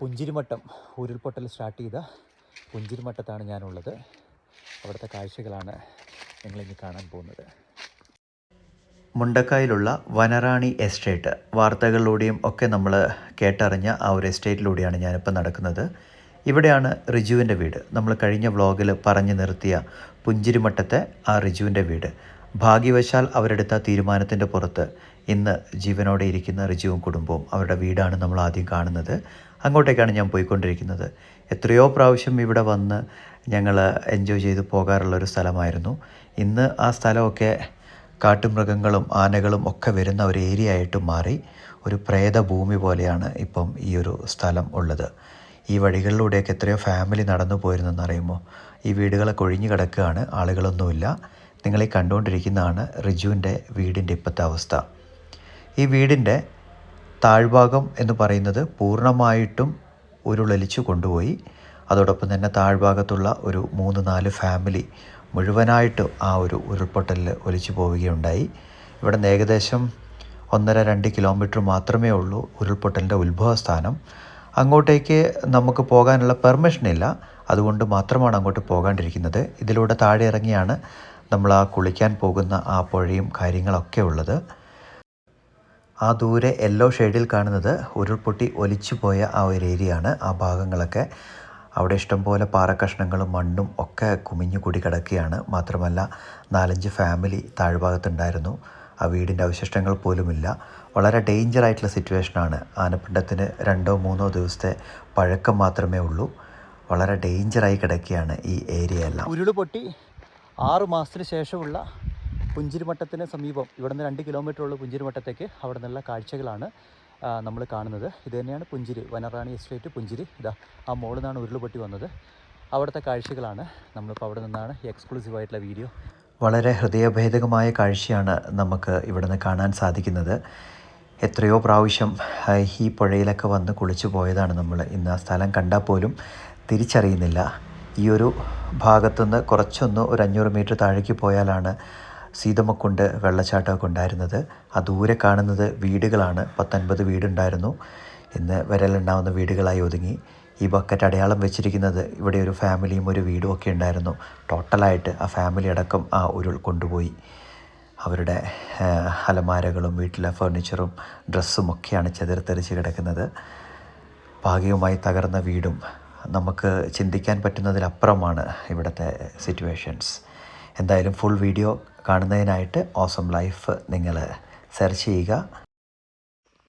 പുഞ്ചിരിമട്ടം ഉരുൾപൊട്ടൽ സ്റ്റാർട്ട് ചെയ്ത പുഞ്ചിരിമട്ടത്താണ് ഞാനുള്ളത്. അവിടുത്തെ കാഴ്ചകളാണ് നിങ്ങളിനി കാണാൻ പോകുന്നത്. മുണ്ടക്കായിലുള്ള വനറാണി എസ്റ്റേറ്റ് വാർത്തകളിലൂടെയും ഒക്കെ നമ്മൾ കേട്ടറിഞ്ഞ ആ ഒരു എസ്റ്റേറ്റിലൂടെയാണ് ഞാനിപ്പോൾ നടക്കുന്നത്. ഇവിടെയാണ് റിജുവിന്റെ വീട്. നമ്മൾ കഴിഞ്ഞ വ്ളോഗിൽ പറഞ്ഞു നിർത്തിയ പുഞ്ചിരിമട്ടത്തെ ആ റിജുവിന്റെ വീട്. ഭാഗ്യവശാൽ അവരെടുത്ത തീരുമാനത്തിന്റെ പുറത്ത് ഇന്ന് ജീവനോടെ ഇരിക്കുന്ന റിജുവും കുടുംബവും അവരുടെ വീടാണ് നമ്മൾ ആദ്യം കാണുന്നത്. അങ്ങോട്ടേക്കാണ് ഞാൻ പോയിക്കൊണ്ടിരിക്കുന്നത്. എത്രയോ പ്രാവശ്യം ഇവിടെ വന്ന് ഞങ്ങൾ എൻജോയ് ചെയ്ത് പോകാറുള്ള ഒരു സ്ഥലമായിരുന്നു. ഇന്ന് ആ സ്ഥലമൊക്കെ കാട്ടുമൃഗങ്ങളും ആനകളും ഒക്കെ വരുന്ന ഒരു ഏരിയ ആയിട്ട് മാറി. ഒരു പ്രേതഭൂമി പോലെയാണ് ഇപ്പം ഈ ഒരു സ്ഥലം ഉള്ളത്. ഈ വഴികളിലൂടെയൊക്കെ എത്രയോ ഫാമിലി നടന്നു പോയിരുന്നെന്ന് അറിയുമോ? ഈ വീടുകളൊക്കെ ഒഴിഞ്ഞു കിടക്കുകയാണ്. ആളുകളൊന്നുമില്ല. നിങ്ങളീ കണ്ടുകൊണ്ടിരിക്കുന്നതാണ് റിജുവിന്റെ വീടിന്റെ ഇപ്പോഴത്തെ അവസ്ഥ. ഈ വീടിന്റെ താഴ്ഭാഗം എന്ന് പറയുന്നത് പൂർണമായിട്ടും ഉരുളലിച്ചു കൊണ്ടുപോയി. അതോടൊപ്പം തന്നെ താഴ്ഭാഗത്തുള്ള ഒരു മൂന്ന് നാല് ഫാമിലി മുഴുവനായിട്ടും ആ ഒരു ഉരുൾപൊട്ടലിൽ ഒലിച്ചു പോവുകയുണ്ടായി. ഇവിടെ നിന്ന് ഏകദേശം ഒന്നര രണ്ട് കിലോമീറ്റർ മാത്രമേ ഉള്ളൂ ഉരുൾപൊട്ടലിന്റെ ഉത്ഭവസ്ഥാനം. അങ്ങോട്ടേക്ക് നമുക്ക് പോകാനുള്ള പെർമിഷൻ ഇല്ല. അതുകൊണ്ട് മാത്രമാണ് അങ്ങോട്ട് പോകാണ്ടിരിക്കുന്നത്. ഇതിലൂടെ താഴെ ഇറങ്ങിയാണ് നമ്മൾ ആ കുളിക്കാൻ പോകുന്ന ആ പുഴയും കാര്യങ്ങളൊക്കെ ഉള്ളത്. ആ ദൂരെ യെല്ലോ ഷെയ്ഡിൽ കാണുന്നത് ഉരുൾപൊട്ടി ഒലിച്ചു പോയ ആ ഒരു ഏരിയ ആണ്. ആ ഭാഗങ്ങളൊക്കെ അവിടെ ഇഷ്ടംപോലെ പാറക്കഷ്ണങ്ങളും മണ്ണും ഒക്കെ കുമിഞ്ഞു കൂടി കിടക്കുകയാണ്. മാത്രമല്ല നാലഞ്ച് ഫാമിലി താഴ്ഭാഗത്തുണ്ടായിരുന്നു. ആ വീടിന്റെ അവശിഷ്ടങ്ങൾ പോലുമില്ല. വളരെ ഡേഞ്ചർ ആയിട്ടുള്ള സിറ്റുവേഷനാണ് ആനപ്പിണ്ടത്തിന് രണ്ടോ മൂന്നോ ദിവസത്തെ പഴക്കം മാത്രമേ ഉള്ളൂ. വളരെ ഡേഞ്ചറായി കിടക്കുകയാണ് ഈ ഏരിയ എല്ലാം. ഉരുൾപൊട്ടി പൊട്ടി മാസത്തിന് ശേഷമുള്ള പുഞ്ചിരിമട്ടത്തിന് സമീപം ഇവിടെ നിന്ന് രണ്ട് കിലോമീറ്റർ ഉള്ള പുഞ്ചിരിമട്ടത്തേക്ക് അവിടെ നിന്നുള്ള കാഴ്ചകളാണ് നമ്മൾ കാണുന്നത്. ഇത് തന്നെയാണ് പുഞ്ചിരി വനറാണി എസ്റ്റേറ്റ് പുഞ്ചിരി. ഇതാ ആ മോളിൽ നിന്നാണ് ഉരുളുപൊട്ടി വന്നത്. അവിടുത്തെ കാഴ്ചകളാണ് നമ്മളിപ്പോൾ അവിടെ നിന്നാണ് എക്സ്ക്ലൂസീവ് ആയിട്ടുള്ള വീഡിയോ വളരെ ഹൃദയഭേദകമായ കാഴ്ചയാണ് നമുക്ക് ഇവിടുന്ന് കാണാൻ സാധിക്കുന്നത്. എത്രയോ പ്രാവശ്യം ഈ പുഴയിലൊക്കെ വന്ന് കുളിച്ചു പോയതാണ് നമ്മൾ. ഇന്ന് ആ സ്ഥലം കണ്ടാൽ പോലും തിരിച്ചറിയുന്നില്ല. ഈ ഒരു ഭാഗത്തുനിന്ന് കുറച്ചൊന്ന് ഒരു അഞ്ഞൂറ് മീറ്റർ താഴേക്ക് പോയാലാണ് സീതമ്മക്കുണ്ട് വെള്ളച്ചാട്ടമൊക്കെ ഉണ്ടായിരുന്നത് ആ ദൂരെ കാണുന്നത് വീടുകളാണ്. പത്തൊൻപത് വീടുണ്ടായിരുന്നു. ഇന്ന് വിരലുണ്ടാവുന്ന വീടുകളായി ഒതുങ്ങി. ഈ ബക്കറ്റ് അടയാളം വെച്ചിരിക്കുന്നത് ഇവിടെ ഒരു ഫാമിലിയും ഒരു വീടും ഒക്കെ ഉണ്ടായിരുന്നു. ടോട്ടലായിട്ട് ആ ഫാമിലി അടക്കം ആ ഉരുൾ കൊണ്ടുപോയി. അവരുടെ അലമാരകളും വീട്ടിലെ ഫർണിച്ചറും ഡ്രസ്സും ഒക്കെയാണ് ചെതിർത്തെറിച്ച് കിടക്കുന്നത്. ഭാഗികമായി തകർന്ന വീടും നമുക്ക് ചിന്തിക്കാൻ പറ്റുന്നതിലപ്പുറമാണ് ഇവിടുത്തെ സിറ്റുവേഷൻസ്. എന്തായാലും ഫുൾ വീഡിയോ കാണുന്നതിനായിട്ട് ഓസം ലൈഫ് നിങ്ങൾ സെർച്ച് ചെയ്യുക.